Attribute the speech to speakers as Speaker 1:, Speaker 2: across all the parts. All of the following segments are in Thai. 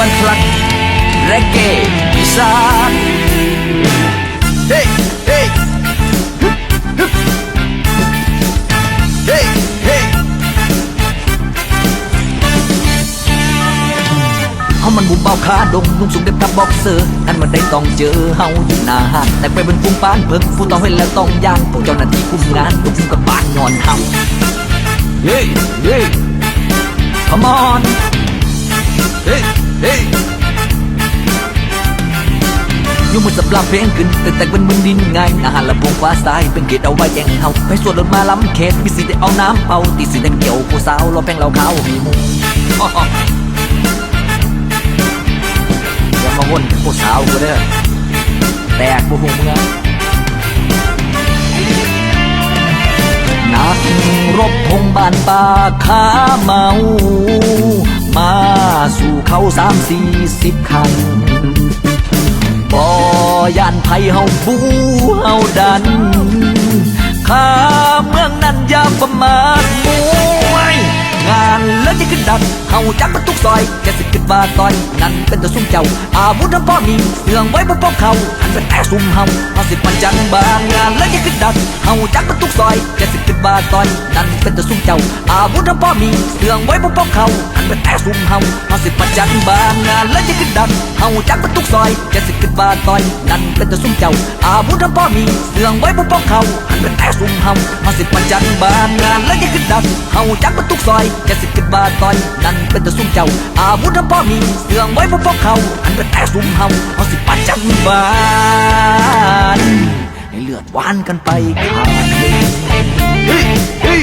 Speaker 1: มันพลักเรเกอีสานเฮ้เฮ้เฮ้เฮ้เฮามันบุมเบาขาดงนุ่งสูงเด็บทับบ็อกเซอร์นั่นมันได้ต้องเจอเฮาอยู่หน้าห้างแต่ไปเป็นฟุ้งปานเพิ่งฟูต้องเห็นแล้วต้องย่างพวกเจ้าหน้าที่คุมงานทุกคุมกับบานนอนเฮาเฮ้เฮ้ Come on เฮ้เฮ้ ยุ่งมันสับลาเพลงขึ้น แต่แต่เป็นมึนดินไงอาหารละพงฟ้าสายเป็นเกตเอาไว้แย่งเฮาไปสวดรถมาล้ำเขตมีสิได้เอาน้ำเป่าตีสิได้เกี่ยวผู้สาวรอแพงเราขาวมีมุงอย่ามาวนกับผู้สาวกูเด้อแตกบุหงมึงอะ นักรบพงบานป่าขาเมา มาสู่เขาสามสี่สิบคันบ่ย่านไผเฮาบูเฮาดันข้าเมืองนั้นยาประมาทมวย งานแล้วจะขึ้นดันเฮาจักมันทุกซอยแค่สิขึ้นบาตอยนั่นเป็นตัวซุ่มเจ้า อาวุธทั้งพ่อมีเสื่องไว้บนป้องเขาหันเป็นแต่ซุ่มเฮาเฮาสิปันจันบางงานแล้วจะขึ้นดันเฮาจักมันทุกซอยแค่สิขึ้นบาตอยนั่นเป็นตัวซุ่มเจ้า อาวุธทั้งพ่อมีเสื่องไว้บนป้องเขาหันเป็นแต่ซุ่มเฮาเฮาสิปันจันบางงานแล้วจะขึ้นดันเฮาจักมันทุกซอยแค่สิขึ้น บาต่อยนั่นเป็นตัวซุ่มเจ้า อาวุธทั้งพ่อมีเสื่องไว้บนป้องเขาหันเป็นแต่ซุ่มเฮาเฮาสิปันจันบางงานแล้วจะขึ้นดันเฮาจักมันทุกซอยแค่สิขึ้นบาต่อยนั่นเป็นตัวซุ่มเจ้า อาวุธทั้งพ่อมีเสื่องไว้บนป้องเขาหันเป็นแต่ซุ่มเฮาเฮาสิปันจันบานให้เลือดหวานกันไปขาดเลยเฮ้ยเฮ้ย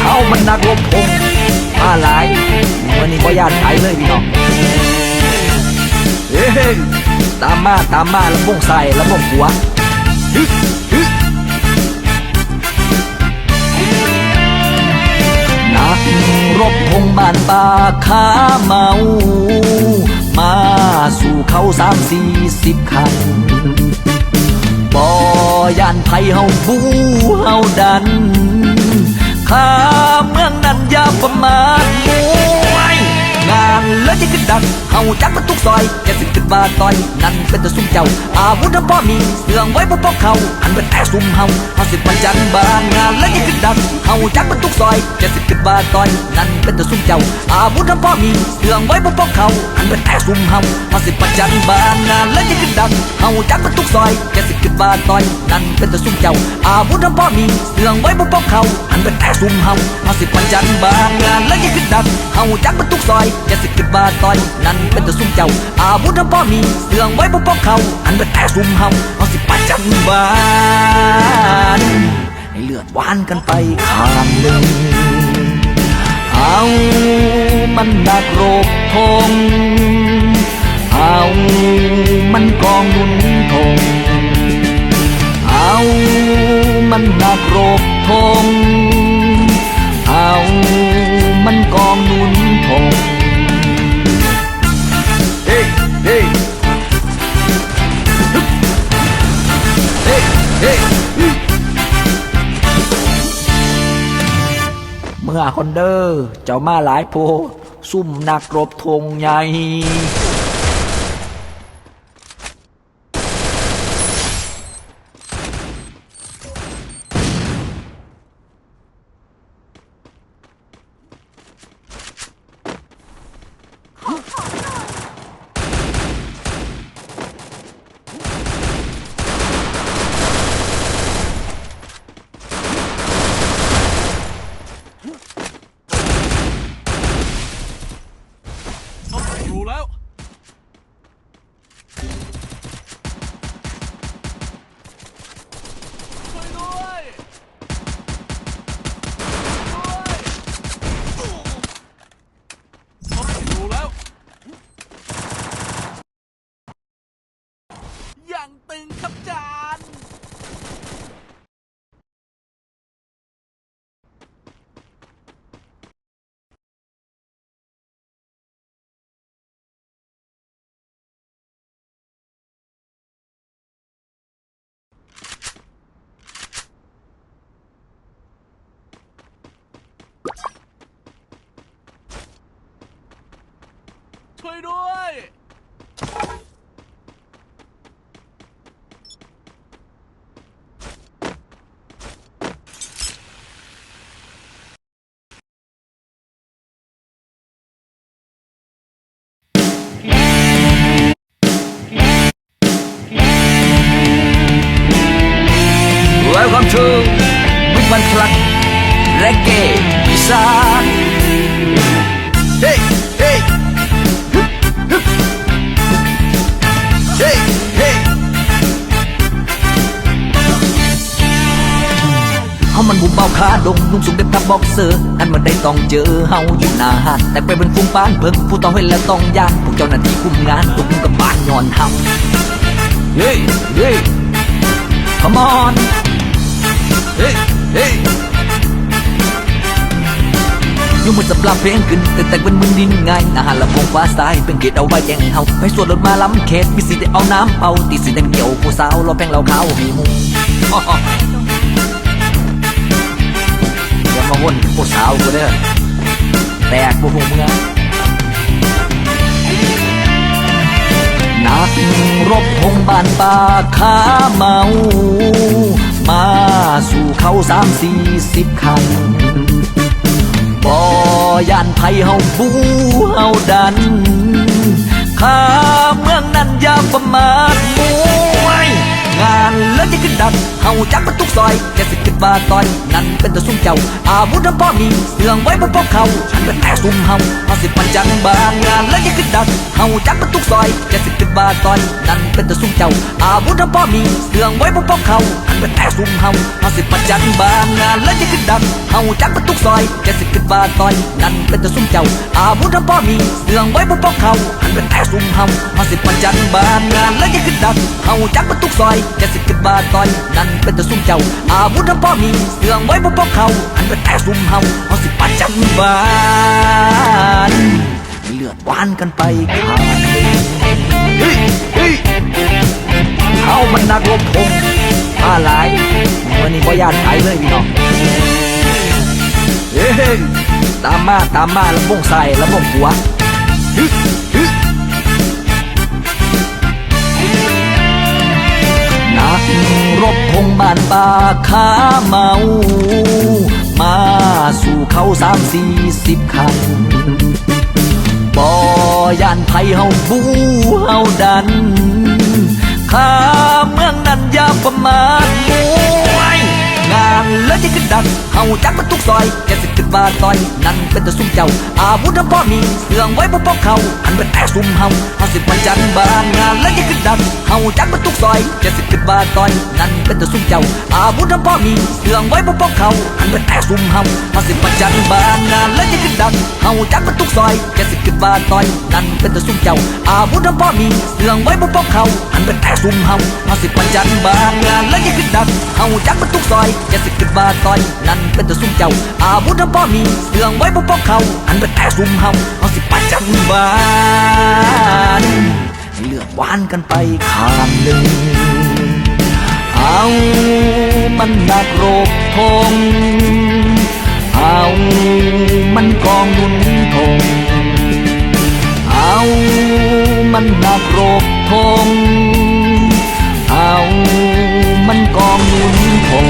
Speaker 1: เขามันนักรบพงมาหลายวันนี้บ่ยานไผเลยพี่น้องเฮ้ย ตามมาตามมาลำวงใส่ลำวงหัวฮึฮึนักรบพงบ้านป่าขาเมา มาสู่เขาสามสี่สิบคันบ่ยานไผเฮาบูเฮาดันข้าเมืองนั้นยาประมาทมวยงานแล้วจะ ดันเฮาจักมันทุกซอยแค่สิขึ้นบาต่อย นั่นเป็นตัวซุ่มเจ้า อาวุธทั้งพ่อมีเสื่องไว้บนป้องเขาอันเป็นแต่ซุ่มเฮาเฮาสิปันจันบานงานแล้วจะขึ้นดันเฮาจักมันทุกซอยแค่สิขึ้นบาต่อย นั่นเป็นตัวซุ่มเจ้า อาวุธทั้งพ่อมีเสื่องไว้บนป้องเขาอันเป็นแต่ซุ่มเฮาเฮาสิปันจันบานงานแล้วจะขึ้นดันเฮาจักมันทุกซอยแค่สิขึ้นบาต่อย นั่นเป็นตัวซุ่มเจ้า อาวุธทั้งพ่อมีเสื่องไว้บนป้องเขาอันเป็นแต่ซุ่มเฮาเฮาสิปันจันบานงานแล้วจะขึ้นดันเฮาจักมันทุกซอยแค่สิขึ้นบาต่อยนั่นเป็นตัวซุ่มเจ้า อาวุธทั้งพ่อมีเสื่องไว้บนป้องเขาอันเป็นแต่ซุ่มเฮาเฮาสิปันจันบานให้เลือดหวานกันไปข้างหนึ่ง เอามันดักโรบทง เอามันกองนุนทง เอามันดักโรบทง เอามันกองนุน คนเดอร์เจ้ามาหลายโพซุ่มนักรบธงใหญ่
Speaker 2: วยด้วย
Speaker 1: Welcome to Big Bang Club Reggae อีสาน มันบุมเบาขาดงนุ่งสูงเด็บทับบ็อกเซอร์นั่นมันได้ต้องเจอเฮาอยู่หน้าหาดแต่ไปเป็นฟุ้งปานเพิ่งผู้ต้องเห็นแล้วต้องยานพวกเจ้าหน้าที่คุมงานตุกกับบ้านย้อนเฮาเฮ้ยเฮ้ย Come on เฮ้ยเฮ้ยอยู่มือสำหรับเพลงขึ้น แต่แต่เป็นมือดินง่ายอาหารละวงฟ้าสาย เป็นเกตเอาไว้แย่งเฮาไปสวดรถมาล้ำเขตมีสิได้เอาน้ำเป่าตีสิได้เกี่ยวผู้สาวเราแป้งเราขาวมีมุงอย่า มาวนผู้สาวกูเด้อแตกบุหูเมืองนักรบพงบานป่าขาเมา มาสู่เขาสามสี่สิบคันบ่ยานไทยเฮาบูเฮาดันข้าเมืองนั้นยาประมาทมวย งานแล้วจะขึ้นดันเฮาจักประตุกซอยจะสิขึ้นบาตอย นั่นเป็นตัวซุ่มเจ้า อาวุธทั้ำพ่อมีเสื่องไว้บนพวกเขาฉันเป็นแต่ซุ่มเฮาเฮาสิปันจังบางงานแล้วจะขึ้นดันเฮาจักประตุกซอย ต่อยนั่นเป็นตัวซุ่มเจ้า อาวุธทั้งพ่อมีเสื่องไว้บนพวกเขาฉันเป็นแต่ซุ่มเฮาเฮาสิปันจังบางงานแล้วจะขึ้นดังเฮาจักประตุกซอยจะสิขึ้นบาต่อยนั่นเป็นตัวซุ่มเจ้า อาวุธทั้งพ่อมีเสื่องไว้บนพวกเขาฉันเป็นแต่ซุ่มเฮาเฮาสิปันจังบางงานแล้วจะขึ้นดังเฮาจักประตุกซอยจะสิขึ้นบาต่อยนั่นเป็นตัวซุ่มเจ้า อาวุธทั้งพ่อมีเสื่องไว้บนพวกเขาฉันเป็นแต่ซุ่มเฮาเฮาสิปันจังบานเลือดหวานกันไปขาด เฮ้ยเฮ้ยเขามันนักรบพงมาหลายวันนี้บ่ยาไทยเลยพี่น้องเฮ้ยตามมาตามมาลำวงใส่ลำวงหัวนักรบพงบ้านป่าขาเมา มาสู่เขาสามสี่สิบคันบ่ ยานไผเฮาบูเฮาดันข้าเมืองนั้นยาประมาทมวยงานแล้วจะขึ้นดังเฮาจักมันทุกซอยแกสิ บาต่อย นั่นเป็นแต่ซุ่มเจ้า อาวุธพ่อมีเสื่องไว้บนพวกเขาอันเป็นแต่ซุ่มเฮาเฮาสิมันจันบานงานแล้วจะขึ้นดังเฮาจักมันทุกซอยเจะสิบขึ้นบาต่อย นั่นเป็นแต่ซุ่มเจ้า อาวุธพ่อมีเสื่องไว้บนพวกเขาอันเป็นแต่ซุ่มเฮาเฮาสิมันจันบานงานแล้วจะขึ้นดังเฮาจักมันทุกซอยเจะสิบขึ้นบาต่อย นั่นเป็นแต่ซุ่มเจ้า อาวุธพ่อมีเสื่องไว้บนพวกเขาอันเป็นแต่ซุ่มเฮาเฮาสิมันจันบานงานแล้วจะขึ้นดังเฮาจักมันทุกซอยเจะสิบขึ้นบาต่อย นั่นเป็นแต่ซุ่มเจ้า อาวุธพ่อมีเสื่องไว้บนพวกเขา อันเป็นแต่ซุ่มเฮาเฮาสิปันจันบานเลือดหวานกันไปข้างหนึ่ง เอามันนักรบธงเอามันกองนุนธงเอามันนักรบธงเอามันกองนุนธง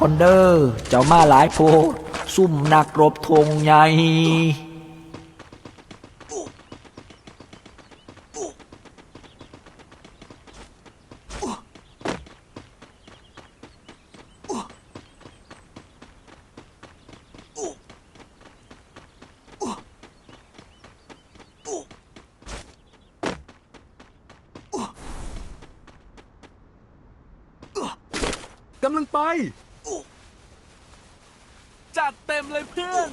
Speaker 1: คอนเดอร์เจ้ามาหลายโพดซุ่มนักรบธงใหญ่
Speaker 2: กำลังไป จัดเต็มเลยเพื่อน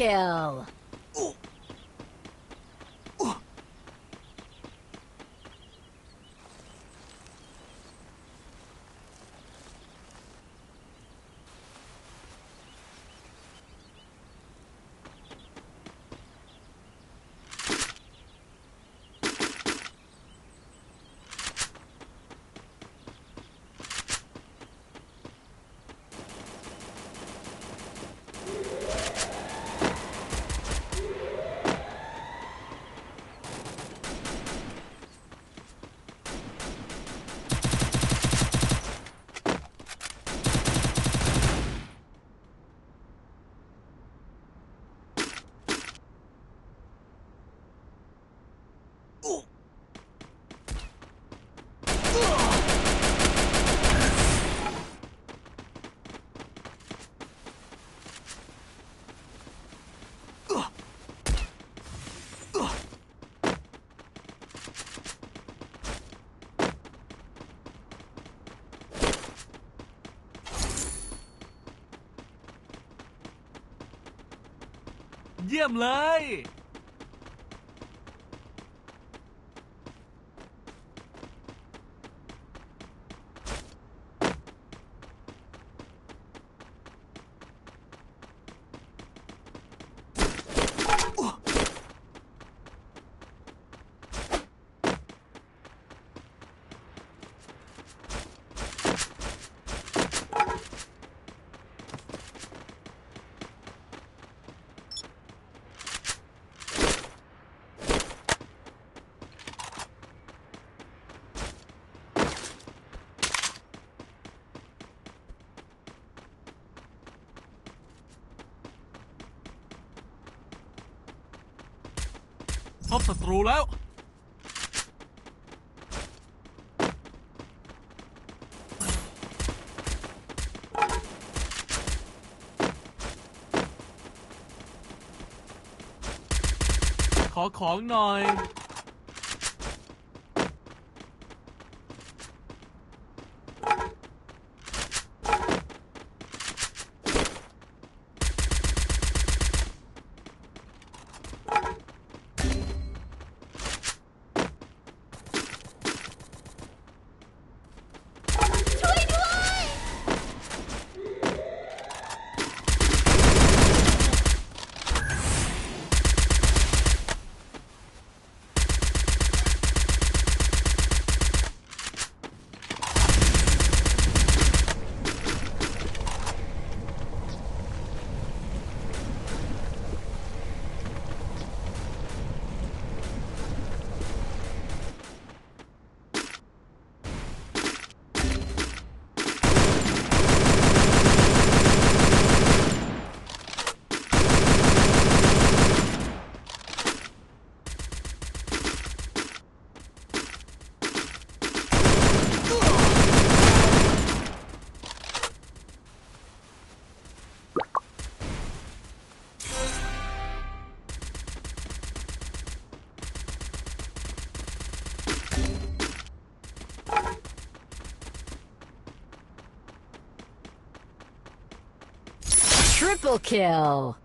Speaker 3: kill.
Speaker 2: เยี่ยมเลย พบศัตรูแล้ว ขอของหน่อย
Speaker 3: Triple kill.